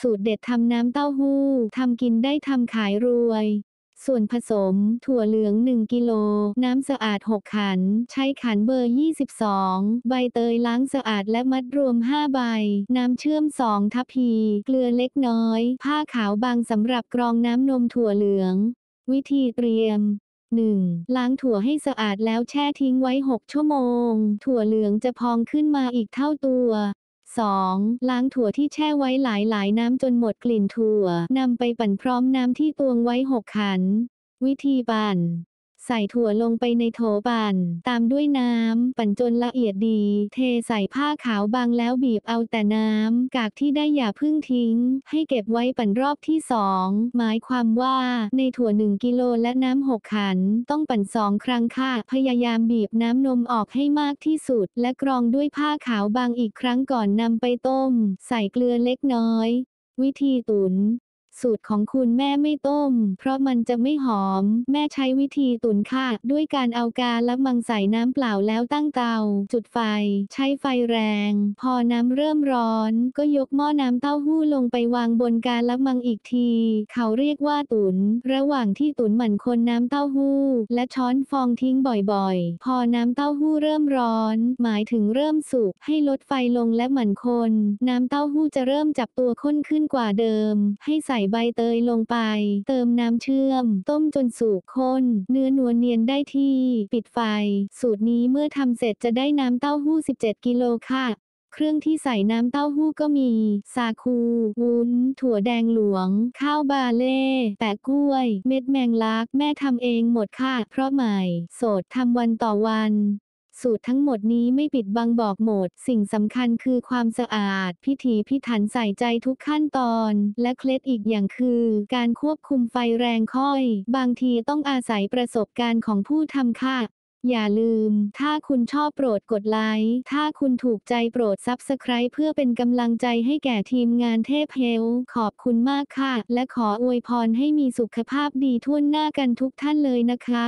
สูตรเด็ดทำน้ำเต้าหู้ทำกินได้ทำขายรวย ส่วนผสม ถั่วเหลือง 1 กิโล น้ำสะอาด 6 ขัน ใช้ขันเบอร์ 22 ใบเตยล้างสะอาดและมัดรวม 5 ใบ น้ำเชื่อม 2 ทัพพี เกลือเล็กน้อย ผ้าขาวบางสำหรับกรองน้ำนมถั่วเหลือง วิธีเตรียม 1. ล้างถั่วให้สะอาดแล้วแช่ทิ้งไว้ 6 ชั่วโมง ถั่วเหลืองจะพองขึ้นมาอีกเท่าตัว 2. ล้างถั่วที่แช่ไว้หลายๆ น้ำจนหมดกลิ่นถั่วนำไปปั่นพร้อมน้ำที่ตวงไว้ 6 ขัน วิธีปั่น ใส่ถั่วลงไปในโถปั่น ตามด้วยน้ำ ปั่นจนละเอียดดี เทใส่ผ้าขาวบางแล้วบีบเอาแต่น้ำ กากที่ได้อย่าเพึ่งทิ้ง ให้เก็บไว้ปั่นรอบที่สองหมายความว่าในถั่ว 1 กิโลและน้ำ6ขัน ต้องปั่นสองครั้งค่ะ พยายามบีบน้ำนมออกให้มากที่สุด และกรองด้วยผ้าขาวบางอีกครั้งก่อนนำไปต้ม ใส่เกลือเล็กน้อย วิธีตุน สูตรของคุณแม่ไม่ต้ม เพราะมันจะไม่หอม แม่ใช้วิธีตุ๋นค่ะ ด้วยการเอากาละมังใส่น้ำเปล่าแล้วตั้งเตา จุดไฟ ใช้ไฟแรง พอน้ำเริ่มร้อน ก็ยกหม้อน้ำเต้าหู้ลงไปวางบนกาละมังอีกที เขาเรียกว่าตุน ระหว่างที่ตุนหมั่นคนน้ำเต้าหู้ และช้อนฟองทิ้งบ่อยๆ พอน้ำเต้าหู้เริ่มร้อน หมายถึงเริ่มสุก ให้ลดไฟลงและหมั่นคน น้ำเต้าหู้จะเริ่มจับตัวข้นขึ้นกว่าเดิม ให้ใส่ใบเตยลงไป เติมน้ำเชื่อม ต้มจนสุกข้น เนื้อนวลเนียนได้ที่ ปิดไฟ สูตรนี้เมื่อทำเสร็จจะได้น้ำเต้าหู้ 17 กิโลค่ะเครื่องที่ใส่น้ำเต้าหู้ก็มี สาคู วุ้น ถั่วแดงหลวง ข้าวบาเล่ แปะกล้วย เม็ดแมงลัก แม่ทำเองหมดค่ะ เพราะใหม่โสดทำวันต่อวัน สูตรทั้งหมดนี้ไม่ปิดบังบอกหมด สิ่งสำคัญคือความสะอาด พิถีพิถันใส่ใจทุกขั้นตอน และเคล็ดอีกอย่างคือ การควบคุมไฟแรงค่อย บางทีต้องอาศัยประสบการณ์ของผู้ทำค่ะอย่าลืม ถ้าคุณชอบโปรดกดไลค์ ถ้าคุณถูกใจโปรดซับสไคร b ์เพื่อเป็นกำลังใจให้แก่ทีมงานเทพเฮล ขอบคุณมากค่ะ และขออวยพรให้มีสุขภาพดีทั่วหน้ากันทุกท่านเลยนะคะ